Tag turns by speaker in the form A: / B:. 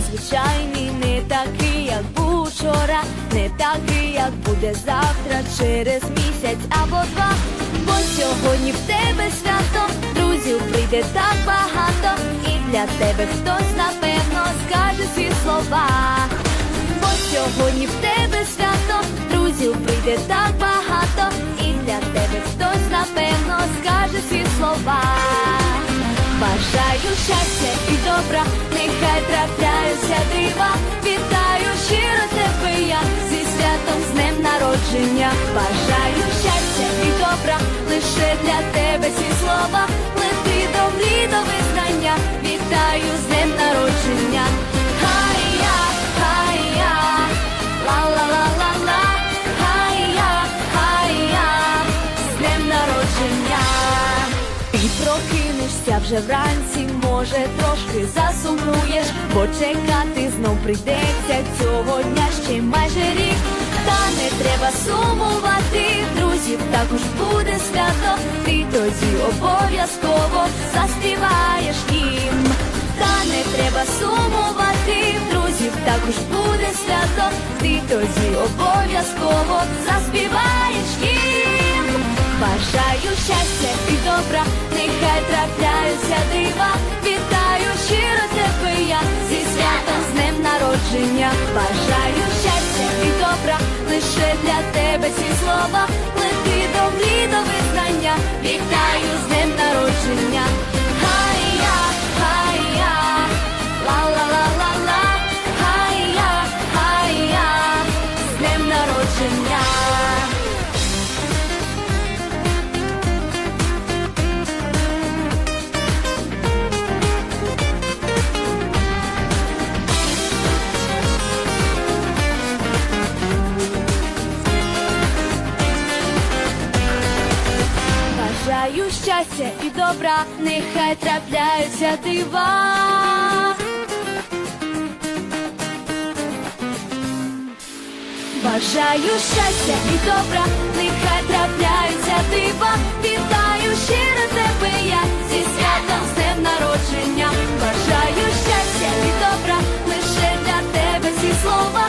A: звичайний, не такий, як був вчора, не такий, як буде завтра, через місяць або два. Бо сьогодні в тебе свято, друзів прийде так багато, і для тебе хтось напевно скаже ці слова. Бо сьогодні в тебе свято, друзів прийде так багато, і для тебе хтось напевно скаже ці слова. Бажаю щастя і добра, нехай трапляються дива. Вітаю щиро тебе я зі святом з днем народження. Бажаю щастя і добра, лише для тебе прокинешся вже вранці, може трошки засумуєш, бо чекати знов прийдеться цього дня ще майже рік. Та не треба сумувати, друзів також буде свято. Ти тоді обов'язково заспіваєш їм. Та не треба сумувати, друзів також буде свято. Ти тоді обов'язково заспіваєш їм. Бажаю щастя і народження. Бажаю щастя і добра, лише для тебе щастя і добра, нехай трапляються дива. Бажаю щастя і добра, нехай трапляються дива. Вітаю щиро тебе я зі святом з днем народження. Бажаю щастя і добра, лише для тебе ці слова.